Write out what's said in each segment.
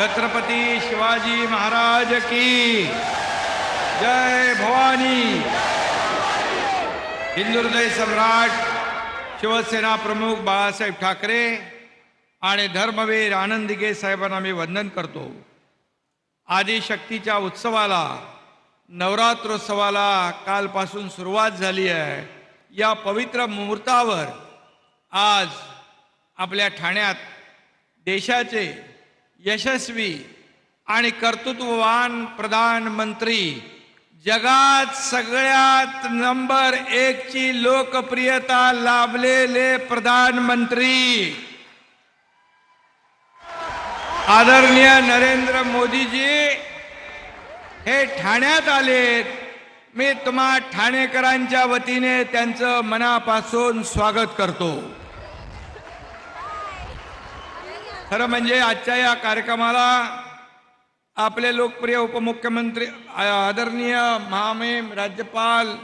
छत्रपती शिवाजी महाराज की जय भवानी। हिंदुहृदय सम्राट शिवसेना प्रमुख बाळासाहेब ठाकरे आणि धर्मवीर आनंदिगे साहेबांना मी वंदन करतो. आदिशक्तीच्या उत्सवाला नवरात्रोत्सवाला कालपासून सुरुवात झाली आहे. या पवित्र मुहूर्तावर आज आपल्या ठाण्यात देशाचे यशस्वी आणि कर्तृत्ववान प्रधानमंत्री. जगात सगळ्यात नंबर एकची लोकप्रियता लाभलेले प्रधानमंत्री. आदरणीय नरेंद्र मोदीजी हे ठाण्यात आलेत. मी तुम्हा ठाणेकरांच्या वतीने त्यांचं मनापासून स्वागत करतो. खरं म्हणजे आजच्या या कार्यक्रमाला आपले लोकप्रिय उपमुख्यमंत्री आदरणीय महामहिम राज्यपाल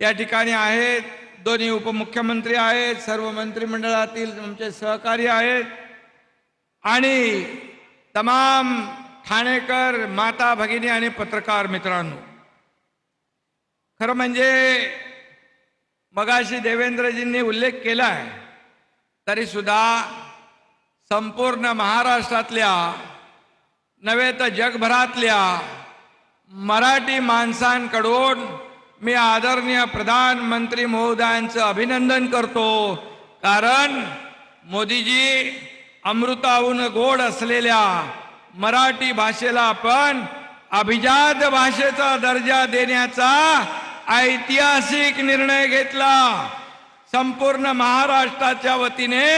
या ठिकाणी आहेत. दोन्ही उपमुख्यमंत्री आहेत. सर्व मंत्रिमंडळातील आमचे सहकारी आहेत. आणि तमाम ठाणेकर माता भगिनी आणि पत्रकार मित्रांनो खरं म्हणजे मगाशी देवेंद्रजींनी उल्लेख केला आहे तरी सुद्धा संपूर्ण महाराष्ट्रातल्या नव्हे तर जगभरातल्या मराठी माणसांकडून मी आदरणीय प्रधानमंत्री महोदयांचं अभिनंदन करतो. कारण मोदीजी अमृताहून गोड असलेल्या मराठी भाषेला आपण अभिजात भाषेचा दर्जा देण्याचा ऐतिहासिक निर्णय घेतला. संपूर्ण महाराष्ट्राच्या वतीने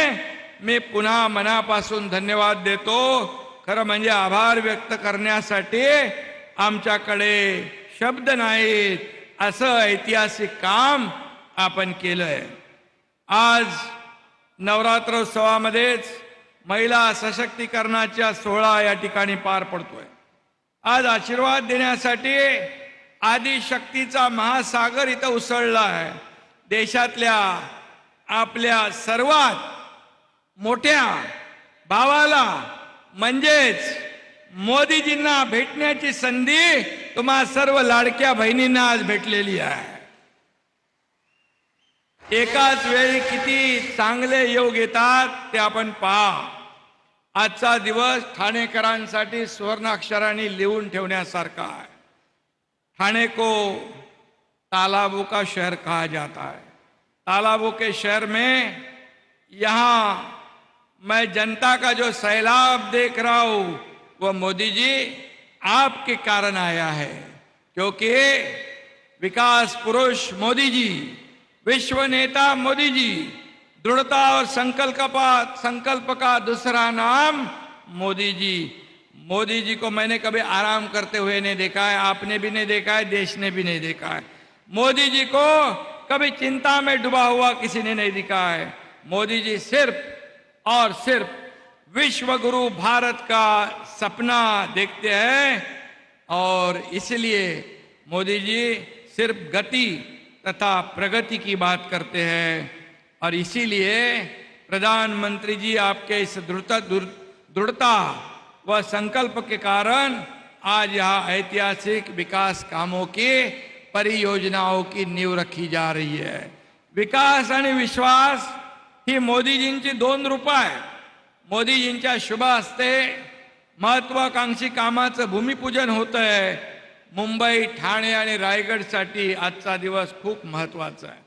मी पुन्हा मनापासून धन्यवाद देतो. खरं म्हणजे आभार व्यक्त करण्यासाठी आमच्याकडे शब्द नाहीत असं ऐतिहासिक काम आपण केलंय. आज नवरात्रोत्सवामध्येच महिला सशक्तीकरणाच्या सोहळा या ठिकाणी पार पडतोय. आज आशीर्वाद देण्यासाठी आदिशक्तीचा महासागर इथं उसळला आहे. देशातल्या आपल्या सर्वात मोठ्या भावाला म्हणजेच मोदीजींना भेटण्याची संधी तुम्हा सर्व लाडक्या बहिणींना आज भेटलेली आहे. एकाच वेळी किती चांगले योग येतात ते आपण पहा. आजचा दिवस ठाणेकरांसाठी सुवर्णाक्षराने लिहून ठेवण्यासारखा आहे. ठाणे को तालाबों का शहर कहा जाता है? तालाबों के शहर में यहाँ मैं जनता का जो सैलाब देख रहा हूँ, वो मोदी जी आपके कारण आया है। क्योंकि विकास पुरुष मोदी जी, विश्व नेता मोदी जी, दृढ़ता और संकल्प का संकल्प का दूसरा नाम मोदी जी। मोदी जी को मैंने कभी आराम करते हुए नहीं देखा है, आपने भी नहीं देखा है, देश ने भी नहीं देखा है। मोदी जी को कभी चिंता में डूबा हुआ किसी ने नहीं दिखा है। मोदी जी सिर्फ़ और सिर्फ़ विश्व गुरु भारत का सपना देखते हैं और इसलिए मोदी जी सिर्फ़ गति तथा प्रगति की बात करते हैं और इसीलिए प्रधानमंत्री जी आपके इस दृढ़ता दृढ़ता व संकल्प के कारण आज यहाँ ऐतिहासिक विकास कामों की परियोजनाओं की नींव रखी जा रही है। विकास आणि विश्वास ही मोदीजींची दोन रूपं आहे मोदीजींच्या शुभ हस्ते महत्वाकांक्षी कामाचं भूमिपूजन होत आहे मुंबई ठाणे आणि रायगडसाठी आजचा दिवस खूप महत्त्वाचा आहे.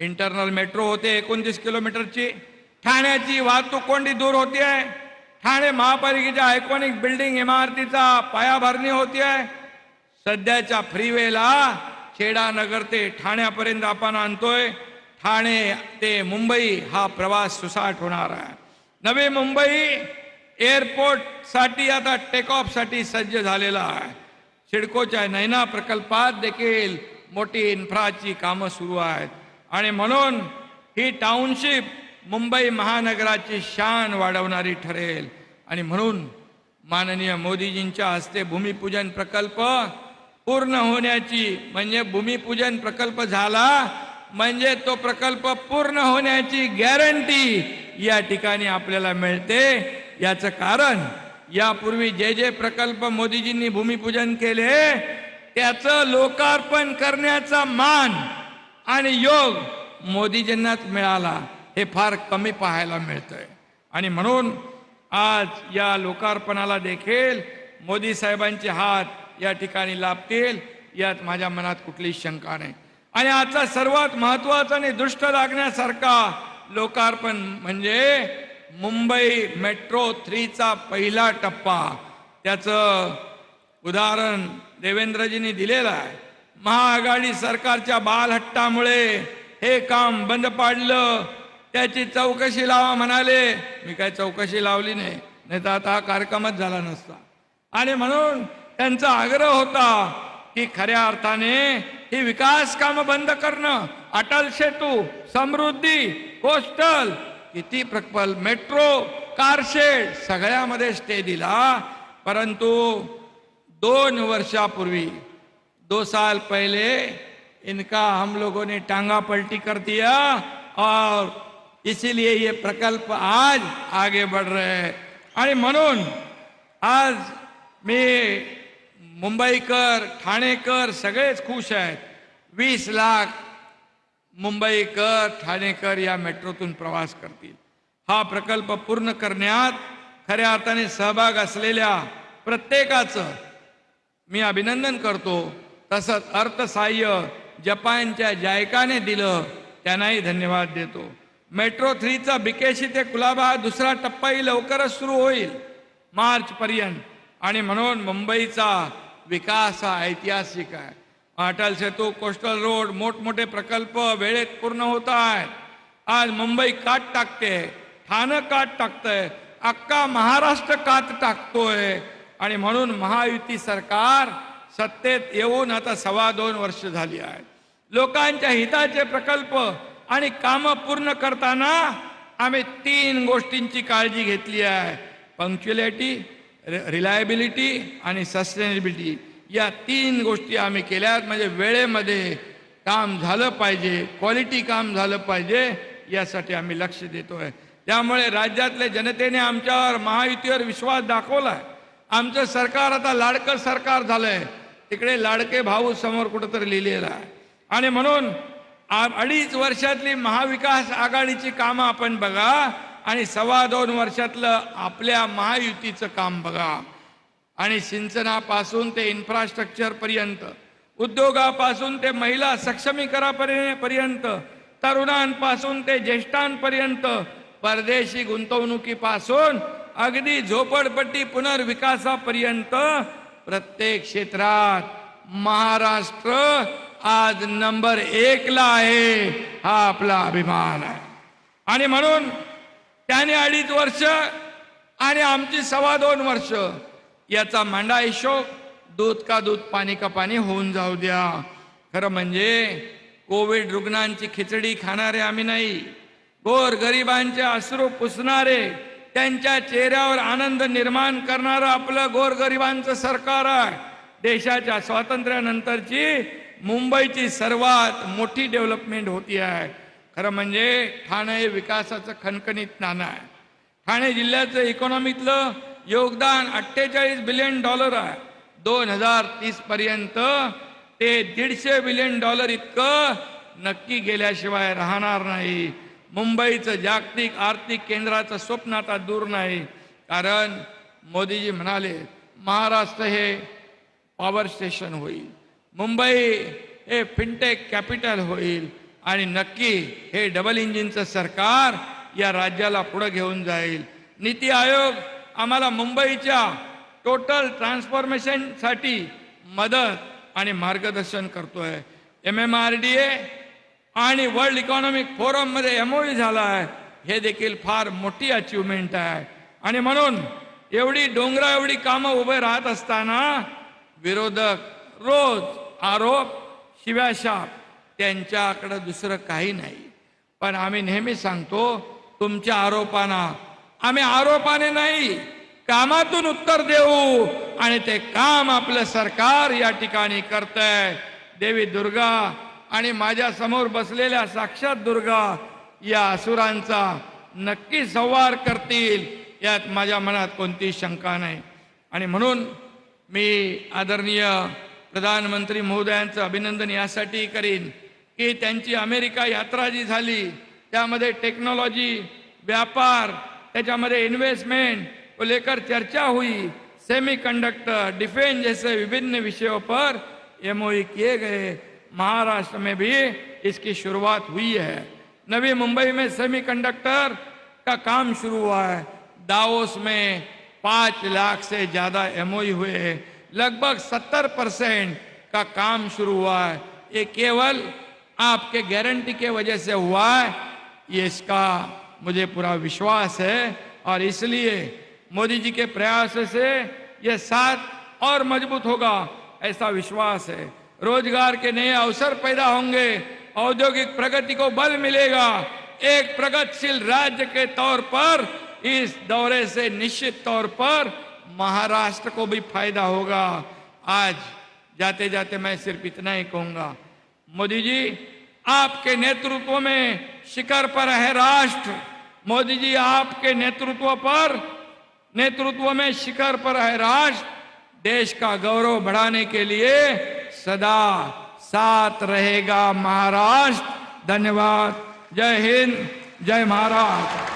इंटरनल मेट्रो होते एकोणतीस किलोमीटरची. ठाण्याची वाहतूक कोंडी दूर होती आहे ठाणे महापालिकेच्या आयकॉनिक बिल्डिंग इमारतीचा पायाभरणी होती आहे सध्याच्या फ्रीवेला खेडानगर ते ठाण्यापर्यंत आपण आणतोय. ठाणे ते मुंबई हा प्रवास सुसाट होणार आहे. नवी मुंबई एअरपोर्टसाठी आता टेक सज्ज झालेला आहे. सिडकोच्या नैना प्रकल्पात देखील मोठी इन्फ्राची कामं सुरू आहेत. आणि म्हणून ही टाउनशिप मुंबई महानगराची शान वाढवणारी ठरेल. आणि म्हणून माननीय मोदीजींच्या हस्ते भूमिपूजन प्रकल्प पूर्ण होण्याची म्हणजे भूमिपूजन प्रकल्प झाला म्हणजे तो प्रकल्प पूर्ण होण्याची गॅरंटी या ठिकाणी आपल्याला मिळते. याचं कारण यापूर्वी जे जे प्रकल्प मोदीजींनी भूमिपूजन केले त्याचं लोकार्पण करण्याचा मान आणि योग मोदीजींनाच मिळाला. हे फार कमी पाहायला मिळतंय. आणि म्हणून आज या लोकार्पणाला देखील मोदी साहेबांचे हात या ठिकाणी लाभतील यात माझ्या मनात कुठलीच शंका नाही. आणि आजचा सर्वात महत्त्वाचा आणि दृष्ट लागण्यासारखा लोकार्पण म्हणजे मुंबई मेट्रो थ्रीचा पहिला टप्पा. त्याचं उदाहरण देवेंद्रजींनी दिलेलं आहे. महाआघाडी सरकारच्या बालहट्टामुळे हे काम बंद पाडलं. त्याची चौकशी लावा म्हणाले. मी काय चौकशी लावली नाही. नाही तर आता हा कार्यक्रमच झाला नसता. आणि म्हणून त्यांचा आग्रह होता की खऱ्या अर्थाने ही विकास कामं बंद करणं अटल सेतू समृद्धी कोस्टल किती प्रकल्प मेट्रो कारशेड सगळ्यामध्ये स्टे दिला. परंतु दोन वर्षापूर्वी दो साल पहले इनका हम लोगों ने टांगा पलटी कर दिया और इसीलिए ये प्रकल्प आज आगे बढ़ रहे हैं। आणि म्हणून आज मी मुंबईकर ठाणेकर सगळेच खुश आहेत. वीस लाख मुंबईकर ठाणेकर या मेट्रोतून प्रवास करतील. हा प्रकल्प पूर्ण करण्यात खऱ्या अर्थाने सहभाग असलेल्या प्रत्येकाचं मी अभिनंदन करतो. तसंच अर्थसहाय्य जपानच्या जायकाने दिलं त्यांनाही धन्यवाद देतो. मेट्रो थ्रीचा बिकेशी ते कुलाबा हा दुसरा टप्पाही लवकरच सुरू होईल. मार्चपर्यंत. आणि म्हणून मुंबईचा विकास हा ऐतिहासिक आहे. अटल सेतू कोस्टल रोड मोठमोठे प्रकल्प वेळेत पूर्ण होत आहेत. आज मुंबई काट टाकते ठाणं काट टाकतंय अख्खा महाराष्ट्र कात टाकतोय. आणि म्हणून महायुती सरकार सत्तेत येऊन आता सव्वा दोन वर्ष झाली आहे लोकांच्या हिताचे प्रकल्प आणि कामं पूर्ण करताना आम्ही तीन गोष्टींची काळजी घेतली आहे. पंक्च्युलिटी रिलायबिलिटी आणि सस्टेनेबिलिटी या तीन गोष्टी आम्ही केल्यात. म्हणजे वेळेमध्ये काम झालं पाहिजे क्वालिटी काम झालं पाहिजे यासाठी आम्ही लक्ष देतोय. त्यामुळे राज्यातल्या जनतेने आमच्यावर महायुतीवर विश्वास दाखवलाय. आमचं सरकार आता लाडकं सरकार झालंय. तिकडे लाडके भाऊ समोर कुठंतरी लिहिलेलं आहे. आणि म्हणून आ- अडीच वर्षातली महाविकास आघाडीची कामं आपण बघा. आणि सव्वा दोन वर्षातलं आपल्या महायुतीचं काम बघा. आणि सिंचनापासून ते इन्फ्रास्ट्रक्चरपर्यंत उद्योगापासून ते महिला सक्षमीकरापर्यंत तरुणांपासून ते ज्येष्ठांपर्यंत परदेशी गुंतवणुकीपासून अगदी झोपडपट्टी पुनर्विकासापर्यंत प्रत्येक क्षेत्रात महाराष्ट्र आज नंबर एकला आहे हा आपला अभिमान आहे. आणि म्हणून त्याने अडीच वर्ष आणि आमची सव्वा दोन वर्ष याचा मांडा हिशोब दूध का दूध पाणी का पाणी होऊन जाऊ द्या. खरं म्हणजे कोविड रुग्णांची खिचडी खाणारे आम्ही नाही. गोर गरिबांचे अश्रू पुसणारे त्यांच्या चेहऱ्यावर आनंद निर्माण करणारं आपलं गोरगरिबांचं सरकार आहे. देशाच्या स्वातंत्र्यानंतरची मुंबईची सर्वात मोठी डेव्हलपमेंट होती आहे. खरं म्हणजे ठाणे हे विकासाचं खणखणीत नाणं आहे. ठाणे जिल्ह्याचं इकॉनॉमीतलं योगदान अठ्ठेचाळीस बिलियन डॉलर आहे. दोन हजार तीस पर्यंत ते दीडशे बिलियन डॉलर इतकं नक्की गेल्याशिवाय राहणार नाही. मुंबईचं जागतिक आर्थिक केंद्राचं स्वप्न आता दूर नाही. कारण मोदीजी म्हणाले महाराष्ट्र हे पॉवर स्टेशन होईल. मुंबई हे फिनटेक कॅपिटल होईल. आणि नक्की हे डबल इंजिनचं सरकार या राज्याला पुढे घेऊन जाईल. नीती आयोग आम्हाला मुंबईच्या टोटल ट्रान्सफॉर्मेशनसाठी मदत आणि मार्गदर्शन करतोय. M M R D A आणि वर्ल्ड इकॉनॉमिक फोरममध्ये एम एमओयू झाला आहे हे देखील फार मोठी अचिव्हमेंट आहे. आणि म्हणून एवढी डोंगरा एवढी कामं उभे राहत असताना विरोधक रोज आरोप शिव्याशाप त्यांच्याकडं दुसरं काही नाही. पण आम्ही नेहमी सांगतो तुमच्या आरोपांना आम्ही आरोपाने नाही कामातून उत्तर देऊ आणि ते काम आपलं सरकार या ठिकाणी करतंय. देवी दुर्गा आणि माझ्यासमोर बसलेल्या साक्षात दुर्गा या असुरांचा नक्की संवार करतील यात माझ्या मनात कोणतीच शंका नाही. आणि म्हणून मी आदरणीय प्रधानमंत्री महोदयांचं अभिनंदन यासाठी करीन. की त्यांची अमेरिका यात्रा जी झाली, त्यामध्ये टेक्नॉलॉजी व्यापार, त्याच्यामध्ये इन्वेस्टमेंट को लेकर चर्चा हुई. सेमीकंडक्टर डिफेंस जैसे विभिन्न विषयों पर एमओई किए गए. महाराष्ट्र में भी इसकी शुरुआत हुई है. नवी मुंबई में सेमीकंडक्टर का काम शुरू हुआ है. दाओस में पाँच लाख से ज़्यादा एमओई हुए हैं. लगभग सत्तर परसेंट का काम शुरू हुआ है. ये केवल आपके गारंटी के वजह से हुआ है। ये इसका मुझे पूरा विश्वास है और इसलिए मोदी जी के प्रयास से ये साथ और मज़बूत होगा, ऐसा विश्वास है। रोज़गार के नए अवसर पैदा होंगे, औद्योगिक प्रगति को बल मिलेगा। एक प्रगतिशील राज्य के तौर पर, इस दौरे से निश्चित तौर पर महाराष्ट्र को भी फ़ायदा होगा। आज जाते जाते मैं सिर्फ़ इतना ही कहूँगा। मोदी जी, आपके नेतृत्व में शिखर पर है राष्ट्र। मोदी जी, आपके नेतृत्व पर, नेतृत्व में शिखर पर है राष्ट्र। देश का गौरव बढ़ाने के लिए सदा साथ रहेगा महाराष्ट्र। धन्यवाद। जय हिंद। जय महाराष्ट्र।